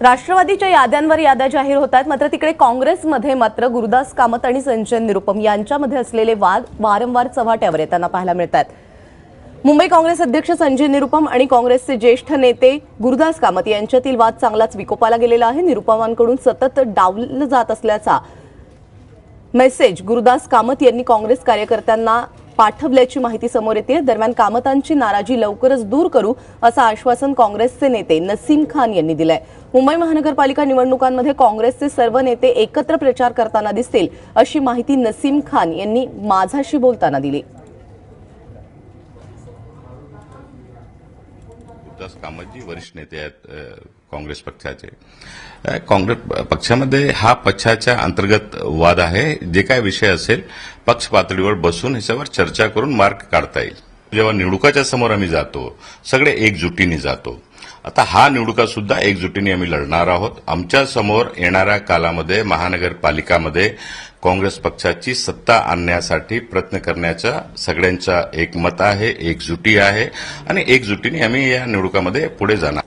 राष्ट्रवादीच्या याद्यांवर याद्या जाहीर होत आहेत मात्र तिकडे काँग्रेसमध्ये मात्र गुरुदास कामत आणि संजय निरुपम यांच्यामध्ये असलेले वाद वारंवार चव्हाट्यावर येताना पाहायला मिळतात. मुंबई काँग्रेस अध्यक्ष संजय निरुपम आणि काँग्रेसचे ज्येष्ठ नेते गुरुदास कामत यांच्यातील वाद चांगलाच विकोपाला गेलेला आहे. निरुपमांकडून सतत डावलं जात असल्याचा मेसेज गुरुदास कामत यांनी काँग्रेस कार्यकर्त्यांना पाठवल्याची माहिती समोर येते. दरम्यान कामतांची नाराजी लवकरच दूर करू असं आश्वासन काँग्रेसचे नेते नसीम खान यांनी दिलंय. मुंबई महानगरपालिका निवडणुकांमध्ये काँग्रेसचे सर्व नेते एकत्र प्रचार करताना दिसतील अशी माहिती नसीम खान यांनी माझाशी बोलताना दिली. गुरुदास कामतजी वरिष्ठ नेते आहेत काँग्रेस पक्षाचे. काँग्रेस पक्षामध्ये हा पक्षाच्या अंतर्गत वाद आहे. जे काय विषय असेल पक्ष पातळीवर बसून ह्याच्यावर चर्चा करून मार्ग काढता येईल. जेव्हा निवडणुकाच्या समोर आम्ही जातो सगळे एकजुटीने जातो. आता हा निवडणुका सुद्धा एकजुटीने आम्ही लढणार आहोत. आमच्यासमोर येणाऱ्या कालामध्ये महानगरपालिकामध्ये काँग्रेस पक्षाची सत्ता आणण्यासाठी प्रयत्न करण्याचा सगळ्यांचा एक मत आहे एकजुटी आहे आणि एकजुटीने आम्ही या निवडणुकामध्ये पुढे जाणार.